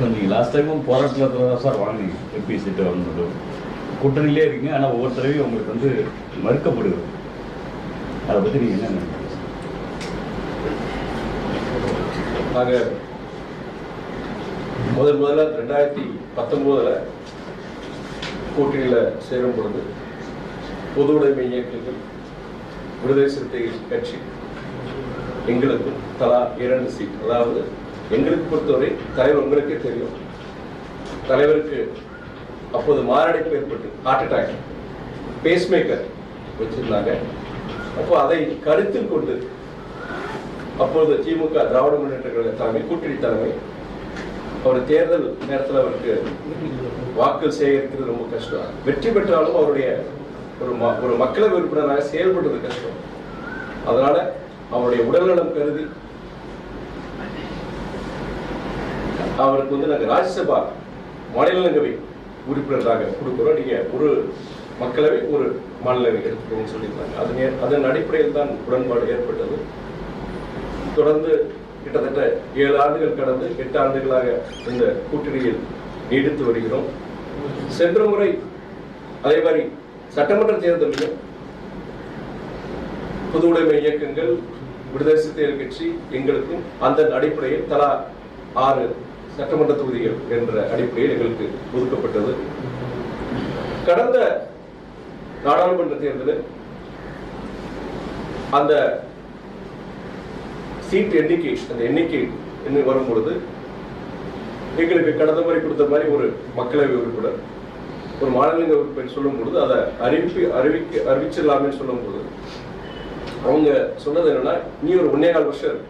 நீங்கள் லாஸ்ட் டைமும் போராட்டத்தில் தான் சார் வாங்கினீங்க. எம்பி சீட்டு வந்து கூட்டணியிலே இருக்கீங்க. ஆனால் ஒவ்வொரு தடவையும் உங்களுக்கு வந்து மறுக்கப்படுது அதை பற்றி நீங்கள் என்ன நினைக்கிறீங்க நாங்கள் முதல் முதல்ல ரெண்டாயிரத்தி பத்தொம்போதில் கூட்டணியில் சேரும் பொழுது பொது உடைமை இயக்கங்கள் விடுதலை சிறுத்தைகள் கட்சி எங்களுக்கும் தலா இரண்டு சீட் அதாவது எங்களுக்கு பொறுத்தவரை தலைவர் உங்களுக்கே தெரியும். தலைவருக்கு அப்போது மாரடைப்பு ஏற்பட்டு ஹார்ட் அட்டாக் பேஸ்மேக்கர் வச்சிருந்தாங்க. அப்போ அதை கருத்தில் கொண்டு அப்பொழுது திமுக திராவிட முன்னேற்ற கழக தலைமை கூட்டணி தலைமை அவர் தேர்தல் நேரத்தில் அவருக்கு வாக்கு சேகரிக்கிறது ரொம்ப கஷ்டம். வெற்றி பெற்றாலும் அவருடைய ஒரு ம- ஒரு மக்களவை உறுப்பினராக செயல்படுறது கஷ்டம். அதனால அவருடைய உடல்நலம் கருதி அவருக்கு வந்து நாங்கள் ராஜ்யசபா மாநிலங்களவை உறுப்பினராக கொடுக்குறோம். நீங்கள் ஒரு மக்களவை ஒரு மாநிலவை எடுத்துக்கோன்னு சொல்லியிருந்தாங்க. அது நே- அதன் அடிப்படையில் தான் உடன்பாடு ஏற்பட்டது. தொடர்ந்து கிட்டத்தட்ட ஏழு ஆண்டுகள் கடந்து எட்டு ஆண்டுகளாக இந்த கூட்டணியில் நீடித்து வருகிறோம். சென்ற முறை அதே மாதிரி சட்டமன்ற தேர்தலிலும் பொது உடைமை இயக்கங்கள் விடுதலை சிறுத்தைகள் கட்சி எங்களுக்கும் அந்த அடிப்படையில் தலா ஆறு சட்டமன்ற தொகுதிகள் என்ற அடிப்படையில் எங்களுக்கு ஒதுக்கப்பட்டது. கடந்த நாடாளுமன்ற தேர்தலில் அந்த சீட் எண்ணிக்கை அந்த எண்ணிக்கை என்ன வரும் பொழுது எங்களுக்கு கடந்த முறை கொடுத்த மாதிரி ஒரு மக்களவை உறுப்பினர் ஒரு மாநிலங்க உறுப்பினர் சொல்லும் பொழுது அதை அறிவிப்பு அறிவிக்க அறிவிச்சிடலாமே சொல்லும் அவங்க சொன்னது என்னன்னா நீ ஒரு ஒன்னே கால் வருஷம்